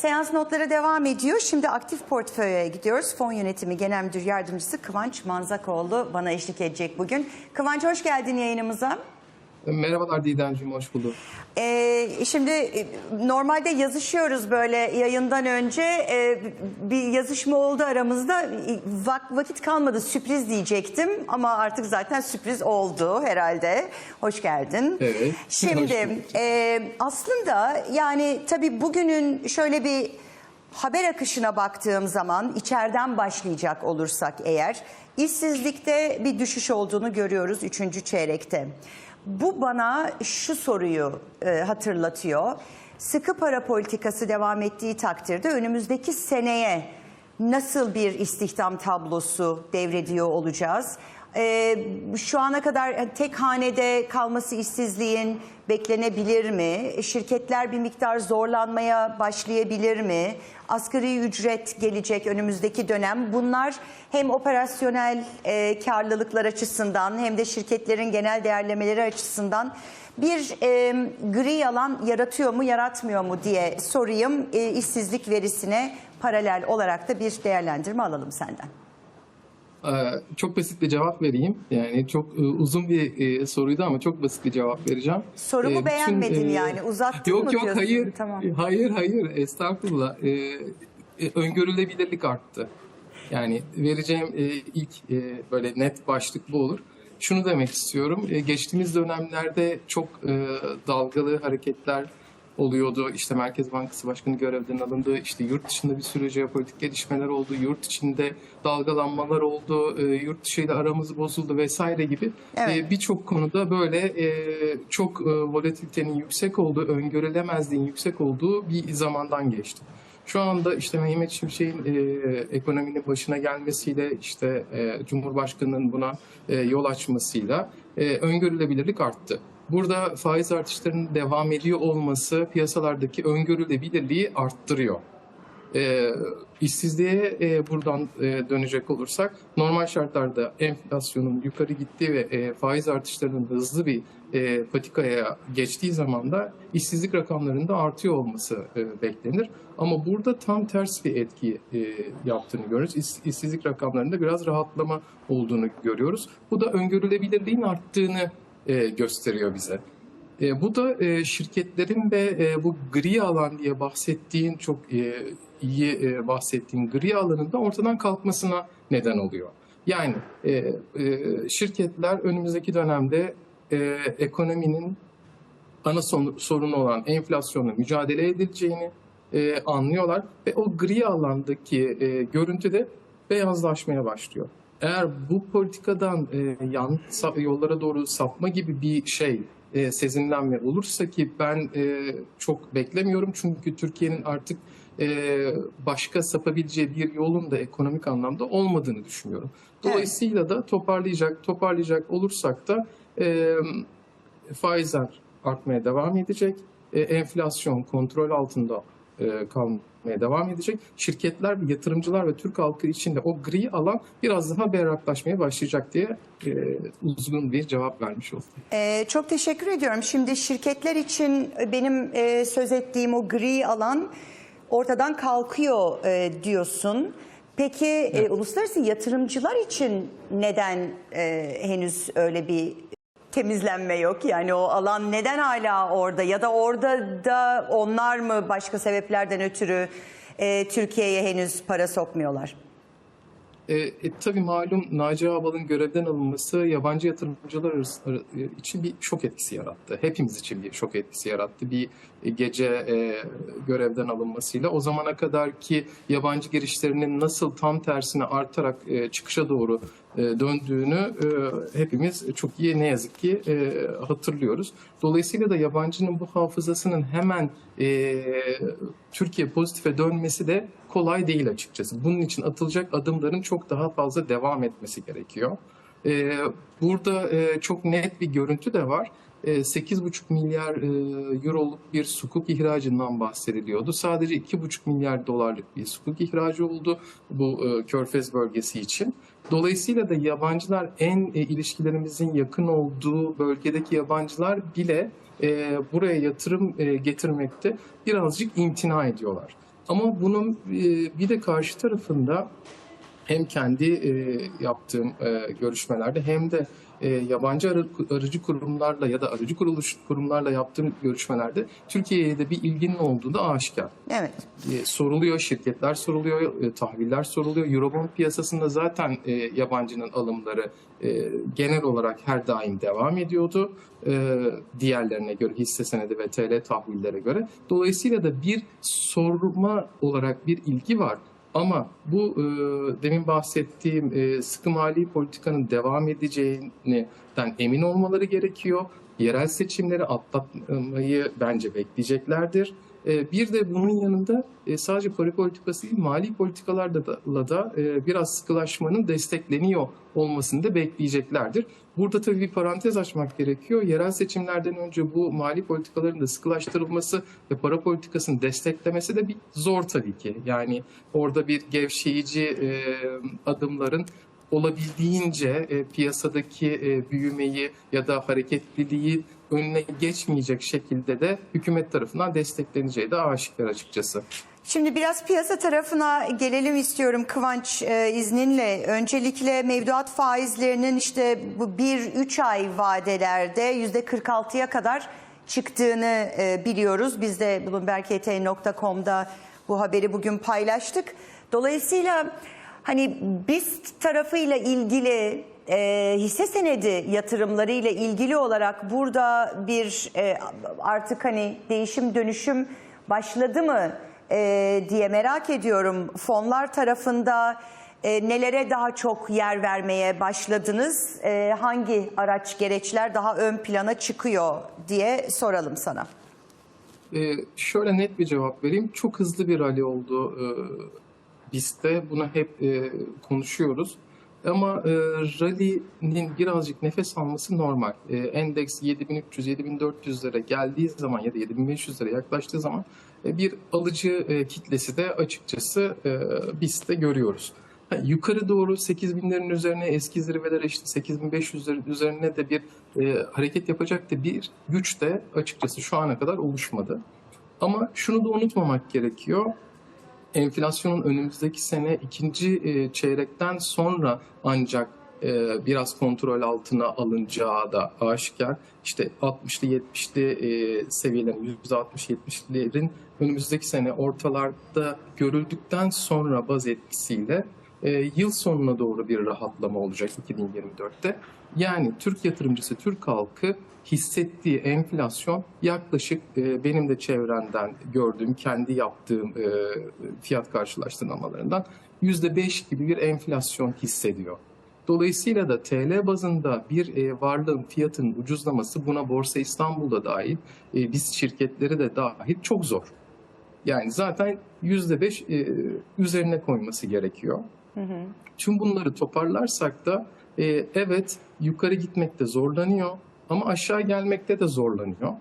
Seans notları devam ediyor. Şimdi aktif portföye gidiyoruz. Fon yönetimi genel müdür yardımcısı Kıvanç Manzakoğlu bana eşlik edecek bugün. Kıvanç hoş geldin yayınımıza. Merhabalar Didemciğim, hoş bulduk. Ee, şimdi e, normalde yazışıyoruz böyle yayından önce Ee, bir yazışma oldu aramızda Vak- vakit kalmadı sürpriz diyecektim ama artık zaten sürpriz oldu herhalde. Hoş geldin. Evet, Şimdi e, aslında yani tabii bugünün şöyle bir haber akışına baktığım zaman içeriden başlayacak olursak eğer işsizlikte bir düşüş olduğunu görüyoruz 3. çeyrekte. Bu bana şu soruyu e, hatırlatıyor. Sıkı para politikası devam ettiği takdirde önümüzdeki seneye nasıl bir istihdam tablosu devrediyor olacağız? Ee, şu ana kadar tek hanede kalması işsizliğin beklenebilir mi? Şirketler bir miktar zorlanmaya başlayabilir mi? Asgari ücret gelecek önümüzdeki dönem. Bunlar hem operasyonel e, karlılıklar açısından hem de şirketlerin genel değerlemeleri açısından bir e, gri alan yaratıyor mu yaratmıyor mu diye sorayım. E, işsizlik verisine paralel olarak da bir değerlendirme alalım senden. Ee, Çok basit bir cevap vereyim. Yani çok e, uzun bir e, soruydu ama çok basit bir cevap vereceğim. Sorumu Ee, bütün, beğenmedin e, yani uzattın Yok mı yok diyorsun? hayır. Tamam. Hayır hayır estağfurullah. E, öngörülebilirlik arttı. Yani vereceğim e, ilk e, böyle net başlık bu olur. Şunu demek istiyorum. e, Geçtiğimiz dönemlerde çok e, dalgalı hareketler oluyordu. İşte Merkez Bankası Başkanı görevden alındı. İşte yurt dışında bir sürü jeopolitik gelişmeler oldu. Yurt içinde dalgalanmalar oldu. E, Yurt dışıyla aramız bozuldu vesaire gibi. Evet. E, Birçok konuda böyle e, çok e, volatilitenin yüksek olduğu, öngörülemezliğin yüksek olduğu bir zamandan geçti. Şu anda işte Mehmet Şimşek'in e, ekonominin başına gelmesiyle işte e, Cumhurbaşkanı'nın buna e, yol açmasıyla e, öngörülebilirlik arttı. Burada faiz artışlarının devam ediyor olması piyasalardaki öngörülebilirliği arttırıyor. E, işsizliğe e, buradan e, dönecek olursak normal şartlarda enflasyonun yukarı gittiği ve e, faiz artışlarının hızlı bir e, patikaya geçtiği zaman da işsizlik rakamlarında artıyor olması e, beklenir. Ama burada tam ters bir etki e, yaptığını görüyoruz. İş- işsizlik rakamlarında biraz rahatlama olduğunu görüyoruz. Bu da öngörülebilirliğin arttığını e, gösteriyor bize. E, bu da e, şirketlerin de e, bu gri alan diye bahsettiğin çok e, iyi e, bahsettiğin gri alanın da ortadan kalkmasına neden oluyor. Yani e, e, şirketler önümüzdeki dönemde e, ekonominin ana sorunu olan enflasyonla mücadele edileceğini e, anlıyorlar ve o gri alandaki e, görüntü de beyazlaşmaya başlıyor. Eğer bu politikadan e, yanlış yollara doğru sapma gibi bir şey e, sezinlenme olursa ki ben e, çok beklemiyorum çünkü Türkiye'nin artık e, başka sapabileceği bir yolun da ekonomik anlamda olmadığını düşünüyorum. Dolayısıyla da toparlayacak toparlayacak olursak da e, faizler artmaya devam edecek. E, enflasyon kontrol altında e, kalmaya devam edecek. Şirketler, yatırımcılar ve Türk halkı için de o gri alan biraz daha berraklaşmaya başlayacak diye e, uzun bir cevap vermiş oldum. Ee, çok teşekkür ediyorum. Şimdi şirketler için benim e, söz ettiğim o gri alan ortadan kalkıyor e, diyorsun. Peki e, uluslararası yatırımcılar için neden e, henüz öyle bir temizlenme yok? Yani o alan neden hala orada ya da orada da onlar mı başka sebeplerden ötürü e, Türkiye'ye henüz para sokmuyorlar? E, e, tabii malum Naci Ağbal'ın görevden alınması yabancı yatırımcılar e, için bir şok etkisi yarattı. Hepimiz için bir şok etkisi yarattı. Bir e, gece e, görevden alınmasıyla o zamana kadar ki yabancı girişlerinin nasıl tam tersine artarak e, çıkışa doğru döndüğünü e, hepimiz çok iyi ne yazık ki e, hatırlıyoruz. Dolayısıyla da yabancının bu hafızasının hemen e, Türkiye pozitife dönmesi de kolay değil açıkçası. Bunun için atılacak adımların çok daha fazla devam etmesi gerekiyor. E, burada e, çok net bir görüntü de var. E, 8,5 milyar e, euroluk bir sukuk ihracından bahsediliyordu. Sadece 2,5 milyar dolarlık bir sukuk ihracı oldu bu e, Körfez bölgesi için. Dolayısıyla da yabancılar en e, ilişkilerimizin yakın olduğu bölgedeki yabancılar bile e, buraya yatırım e, getirmekte birazcık imtina ediyorlar. Ama bunun e, bir de karşı tarafında hem kendi e, yaptığım e, görüşmelerde hem de e, yabancı arı- aracı kurumlarla ya da aracı kuruluş kurumlarla yaptığım görüşmelerde Türkiye'ye de bir ilginin olduğu da aşikar. Evet. E, soruluyor, şirketler soruluyor, e, tahviller soruluyor. Eurobond piyasasında zaten e, yabancının alımları e, genel olarak her daim devam ediyordu. E, diğerlerine göre hisse senedi ve TL tahvillere göre. Dolayısıyla da bir sorma olarak bir ilgi var. Ama bu e, demin bahsettiğim e, sıkı mali politikanın devam edeceğinden emin olmaları gerekiyor. Yerel seçimleri atlatmayı bence bekleyeceklerdir. E, bir de bunun yanında e, sadece para politikası değil, mali politikalarla da, e, biraz sıkılaşmanın destekleniyor olmasını da bekleyeceklerdir. Burada tabii bir parantez açmak gerekiyor. Yerel seçimlerden önce bu mali politikaların da sıkılaştırılması ve para politikasını desteklemesi de bir zor tabii ki. Yani orada bir gevşeyici e, adımların olabildiğince piyasadaki büyümeyi ya da hareketliliği önüne geçmeyecek şekilde de hükümet tarafından destekleneceği de aşikar açıkçası. Şimdi biraz piyasa tarafına gelelim istiyorum Kıvanç e, izninle. Öncelikle mevduat faizlerinin işte bu 1-3 ay vadelerde %46'ya kadar çıktığını e, biliyoruz. Biz de bloombergkt.com'da bu haberi bugün paylaştık. Dolayısıyla hani BIST tarafıyla ilgili e, hisse senedi yatırımları ile ilgili olarak burada bir e, artık hani değişim dönüşüm başladı mı e, diye merak ediyorum. Fonlar tarafında e, nelere daha çok yer vermeye başladınız? E, hangi araç gereçler daha ön plana çıkıyor diye soralım sana. Ee, şöyle net bir cevap vereyim. Çok hızlı bir rally oldu e, BIST'te. Bunu hep e, konuşuyoruz. Ama e, rally'nin birazcık nefes alması normal. E, endeks 7300-7400'lere geldiği zaman ya da 7500'lere yaklaştığı zaman e, bir alıcı e, kitlesi de açıkçası e, BIST'te görüyoruz. Ha, yukarı doğru 8000'lerin üzerine eski zirvelere işte 8500'lerin üzerine de bir e, hareket yapacak da bir güç de açıkçası şu ana kadar oluşmadı. Ama şunu da unutmamak gerekiyor. Enflasyonun önümüzdeki sene ikinci e, çeyrekten sonra ancak e, biraz kontrol altına alınacağı da aşikar. İşte 60'lı 70'li e, seviyelerin %60-70'lerin önümüzdeki sene ortalarda görüldükten sonra baz etkisiyle e, yıl sonuna doğru bir rahatlama olacak 2024'te. Yani Türk yatırımcısı, Türk halkı hissettiği enflasyon yaklaşık e, benim de çevrenden gördüğüm, kendi yaptığım e, fiyat karşılaştırmalarından %5 gibi bir enflasyon hissediyor. Dolayısıyla da TL bazında bir e, varlığın fiyatının ucuzlaması buna Borsa İstanbul'da dahil, e, biz şirketleri de dahil çok zor. Yani zaten %5 e, üzerine koyması gerekiyor. Tüm bunları toparlarsak da e, evet yukarı gitmekte zorlanıyor ama aşağı gelmekte de zorlanıyor.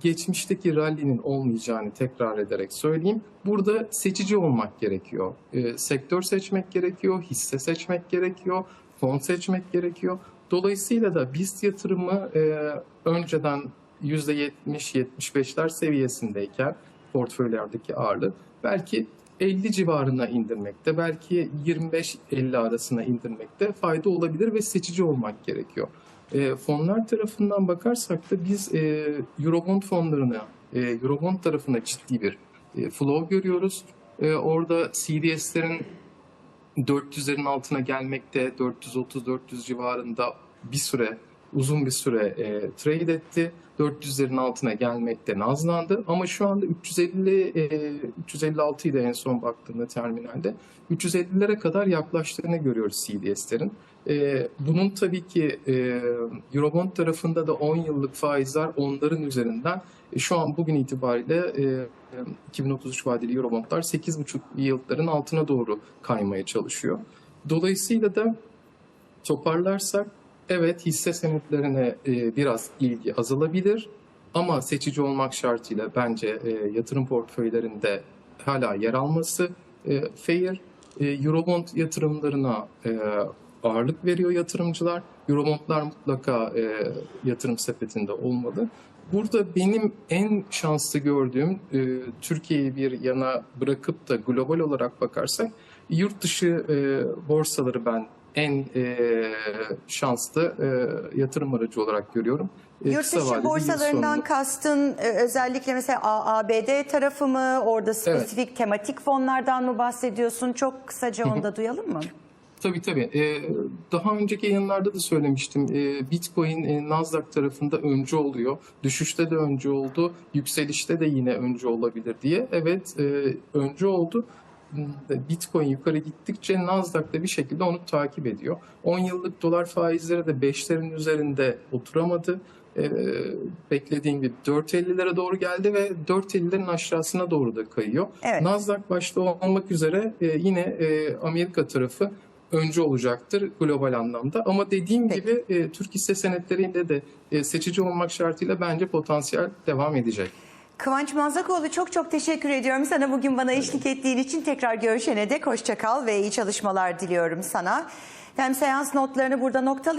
Geçmişteki rally'nin olmayacağını tekrar ederek söyleyeyim. Burada seçici olmak gerekiyor. E, sektör seçmek gerekiyor, hisse seçmek gerekiyor, fon seçmek gerekiyor. Dolayısıyla da BIST yatırımı e, önceden %70-75'ler seviyesindeyken portföylerdeki ağırlığı belki 50 civarına indirmekte, belki 25-50 arasına indirmekte fayda olabilir ve seçici olmak gerekiyor. E, fonlar tarafından bakarsak da biz e, Eurobond fonlarına, e, Eurobond tarafına ciddi bir e, flow görüyoruz. E, orada CDS'lerin 400'lerin altına gelmekte, 430-400 civarında bir süre, uzun bir süre e, trade etti. 400'lerin altına gelmekte nazlandı ama şu anda 350 e, 356 idi en son baktığımda terminalde. 350'lere kadar yaklaştığını görüyoruz CDS'lerin. E, bunun tabii ki e, Eurobond tarafında da 10 yıllık faizler onların üzerinden e, şu an bugün itibariyle e, 2033 vadeli Eurobondlar 8,5 yılların altına doğru kaymaya çalışıyor. Dolayısıyla da toparlarsak evet hisse senetlerine e, biraz ilgi azalabilir ama seçici olmak şartıyla bence e, yatırım portföylerinde hala yer alması e, fair. E, Eurobond yatırımlarına e, ağırlık veriyor yatırımcılar. Eurobondlar mutlaka e, yatırım sepetinde olmalı. Burada benim en şanslı gördüğüm e, Türkiye'yi bir yana bırakıp da global olarak bakarsak yurt dışı e, borsaları ben en e, şanslı e, yatırım aracı olarak görüyorum. E, Yurt dışı borsalarından sonunda. kastın e, özellikle mesela ABD tarafı mı? Orada spesifik tematik fonlardan mı bahsediyorsun? Çok kısaca onu da duyalım mı? Tabii tabii. Ee, daha önceki yayınlarda da söylemiştim. Ee, Bitcoin e, Nasdaq tarafında öncü oluyor. Düşüşte de öncü oldu. Yükselişte de yine öncü olabilir diye. Evet e, öncü oldu. Bitcoin yukarı gittikçe Nasdaq da bir şekilde onu takip ediyor. 10 yıllık dolar faizleri de 5'lerin üzerinde oturamadı. Ee, beklediğim gibi 4.50'lere doğru geldi ve 4.50'lerin aşağısına doğru da kayıyor. Evet. Nasdaq başta olmak üzere e, yine e, Amerika tarafı öncü olacaktır global anlamda. Ama dediğim Peki. gibi e, Türk hisse senetlerinde de e, seçici olmak şartıyla bence potansiyel devam edecek. Kıvanç Manzakoğlu çok çok teşekkür ediyorum sana bugün bana eşlik ettiğin için tekrar görüşene dek hoşça kal ve iyi çalışmalar diliyorum sana. Hem seans notlarını burada noktalayalım.